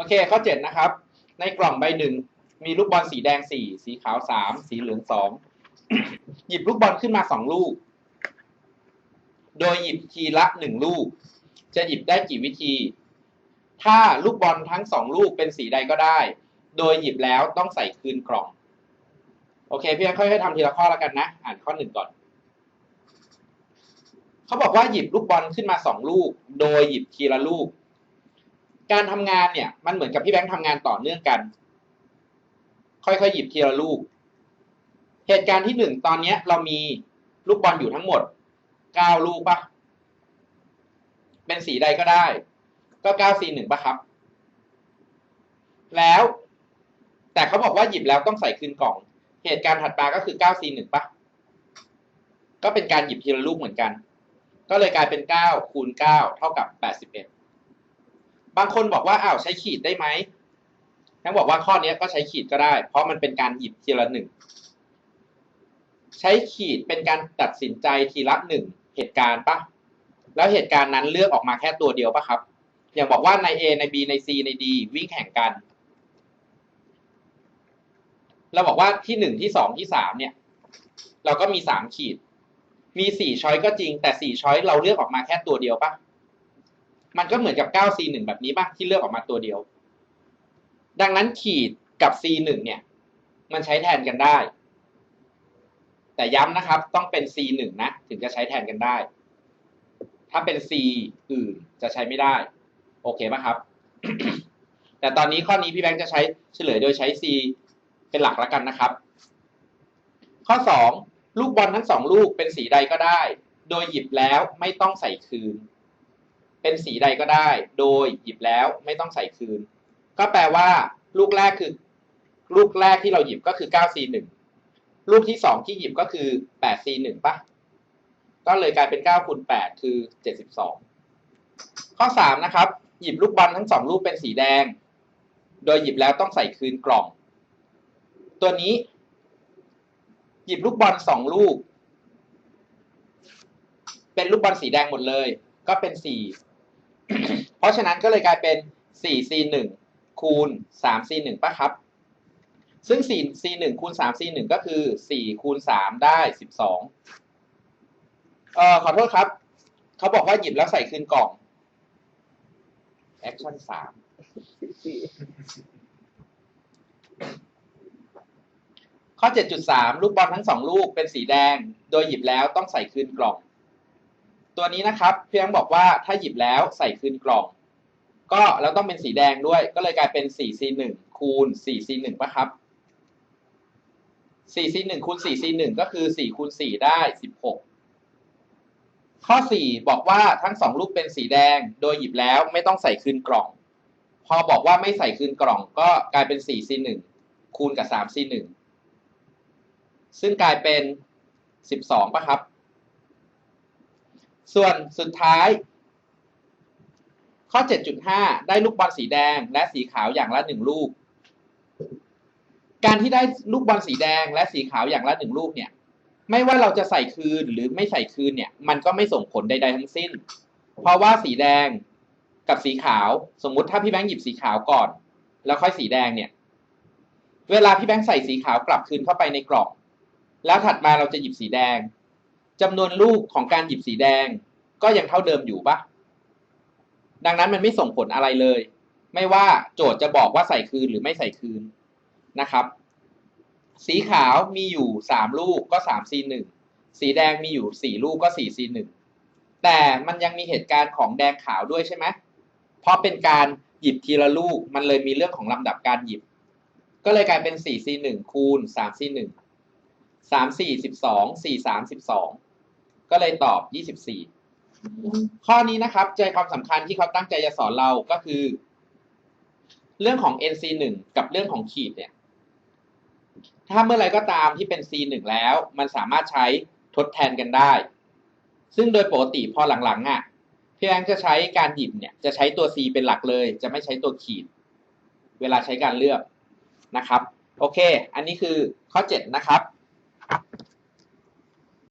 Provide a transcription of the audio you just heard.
โอเคข้อเจ็ดนะครับ ในกล่องใบหนึ่งมีลูกบอลสีแดงสี่สีขาวสามสีเหลืองสองหยิบลูกบอลขึ้นมาสองลูก โดยหยิบทีละหนึ่งลูก จะหยิบได้กี่วิธี ถ้าลูกบอลทั้งสองลูกเป็นสีใดก็ได้ โดยหยิบแล้วต้องใส่คืนกล่อง โอเคพี่ค่อยๆทำทีละข้อแล้วกันนะ อ่านข้อหนึ่งก่อนเขาบอกว่าหยิบลูกบอลขึ้นมาสองลูก โดยหยิบทีละลูก การทำงานเนี่ย มันเหมือนกับพี่แบงค์ทำงานต่อเนื่องกัน ค่อยๆหยิบทีละลูก เหตุการณ์ที่หนึ่งตอนเนี้ย เรามีลูกบอลอยู่ทั้งหมดเก้าลูกปะเป็นสีใดก็ได้ ก็เก้าสีหนึ่งปะครับ แล้ว แต่เขาบอกว่าหยิบแล้วต้องใส่คืนกล่อง เหตุการณ์ถัดมาก็คือเก้าสีหนึ่งปะก็เป็นการหยิบทีละลูกเหมือนกัน ก็เลยกลายเป็นเก้าคูณเก้าเท่ากับแปดสิบเอ็ด บางคนบอกว่าอ้าวใช้ขีดได้ไหมทั้งบอกว่าข้อนี้ก็ใช้ขีดก็ได้ เพราะมันเป็นการหยิบทีละหนึ่งใช้ขีดเป็นการตัดสินใจทีละหนึ่งเหตุการณ์ปะแล้วเหตุการณ์นั้นเลือกออกมาแค่ตัวเดียวปะครับ อย่างบอกว่าใน A ใน B ใน C ใน D วิ่งแข่งกันเราบอกว่าที่หนึ่งที่สองที่สามเนี่ย เราก็มีสามขีด มีสี่ช้อยก็จริง แต่สี่ช้อยเราเลือกออกมาแค่ตัวเดียวปะ มันก็เหมือนกับเก้า C หนึ่งแบบนี้ป่ะที่เลือกออกมาตัวเดียว ดังนั้นขีดกับ C หนึ่งเนี่ย มันใช้แทนกันได้ แต่ย้ำนะครับต้องเป็น C หนึ่งนะถึงจะใช้แทนกันได้ ถ้าเป็น C อื่นจะใช้ไม่ได้ โอเคไหมครับ แต่ตอนนี้ข้อนี้พี่แบงค์จะใช้เฉลยโดยใช้ C เป็นหลักแล้วกันนะครับ ข้อ 2 ลูกบอลทั้งสองลูกเป็นสีใดก็ได้ โดยหยิบแล้วไม่ต้องใส่คืน เป็นสีใดก็ได้ โดยหยิบแล้วไม่ต้องใส่คืน ก็แปลว่า ลูกแรกคือ ลูกแรกที่เราหยิบก็คือ 9C1 ลูกที่สองที่หยิบก็คือ 8C1 ปะก็เลยกลายเป็น9คูณ8คือ 72 ข้อ 3 นะครับ หยิบลูกบอลทั้งสองลูกเป็นสีแดง โดยหยิบแล้วต้องใส่คืนกล่อง ตัวนี้ หยิบลูกบอลสองลูก เป็นลูกบอลสีแดงหมดเลย ก็เป็นสี่ เพราะฉะนั้นก็เลยกลายเป็นสี่ c หนึ่งคูณสาม c หนึ่งป่ะครับ ซึ่งสี่ c หนึ่งคูณสาม c หนึ่งก็คือสี่คูณสามได้สิบสองเอ่อ ขอโทษครับ เขาบอกว่าหยิบแล้วใส่คืนกล่อง แอคชั่นสามข้อ 7.3 ลูกบอลทั้งสองลูกเป็นสีแดง โดยหยิบแล้วต้องใส่คืนกล่อง ตัวนี้นะครับเพียงบอกว่าถ้าหยิบแล้วใส่คืนกล่อง ก็แล้วต้องเป็นสีแดงด้วย ก็เลยกลายเป็น 4C1 คูณ 4C1 ป่ะครับ 4C1 คูณ 4C1 ก็คือ 4 คูณ 4 ได้ 16 ข้อ 4 บอกว่าทั้งสองลูกเป็นสีแดง โดยหยิบแล้วไม่ต้องใส่คืนกล่อง พอบอกว่าไม่ใส่คืนกล่อง ก็กลายเป็น 4C1 คูณกับ 3C1 ซึ่งกลายเป็น 12ป่ะครับ ส่วนสุดท้าย ข้อ 7.5 ได้ลูกบอลสีแดงและสีขาวอย่างละหนึ่งลูก การที่ได้ลูกบอลสีแดงและสีขาวอย่างละหนึ่งลูกเนี่ย ไม่ว่าเราจะใส่คืนหรือไม่ใส่คืนเนี่ย มันก็ไม่ส่งผลใด ๆ ทั้งสิ้น เพราะว่าสีแดงกับสีขาว สมมุติถ้าพี่แบงค์หยิบสีขาวก่อน แล้วค่อยสีแดงเนี่ย เวลาพี่แบงค์ใส่สีขาวกลับคืนเข้าไปในกล่อง แล้วถัดมาเราจะหยิบสีแดง จำนวนลูกของการหยิบสีแดง ก็ยังเท่าเดิมอยู่ปะดังนั้นมันไม่ส่งผลอะไรเลย ไม่ว่าโจทย์จะบอกว่าใส่คืนหรือไม่ใส่คืนนะครับ สีขาวมีอยู่สามลูกก็สามซีหนึ่งสีแดงมีอยู่สี่ลูกก็สี่ซีหนึ่งแต่มันยังมีเหตุการณ์ของแดงขาวด้วยใช่ไหมเพราะเป็นการหยิบทีละลูก มันเลยมีเรื่องของลำดับการหยิบ ก็เลยกลายเป็น 4C1 คูณ 3C1 3 4 12 4 3 12 ก็เลยตอบยี่สิบสี่ข้อนี้นะครับใจความสำคัญที่เขาตั้งใจจะสอนเราก็คือ เรื่องของ NC หนึ่งกับเรื่องของขีดเนี่ย ถ้าเมื่อไรก็ตามที่เป็น C หนึ่งแล้ว มันสามารถใช้ทดแทนกันได้ ซึ่งโดยปกติพอหลังๆอะพี่แองจะใช้การหยิบเนี่ยจะใช้ตัว C เป็นหลักเลย จะไม่ใช้ตัวขีด เวลาใช้การเลือกนะครับ โอเค อันนี้คือข้อ 7 นะครับ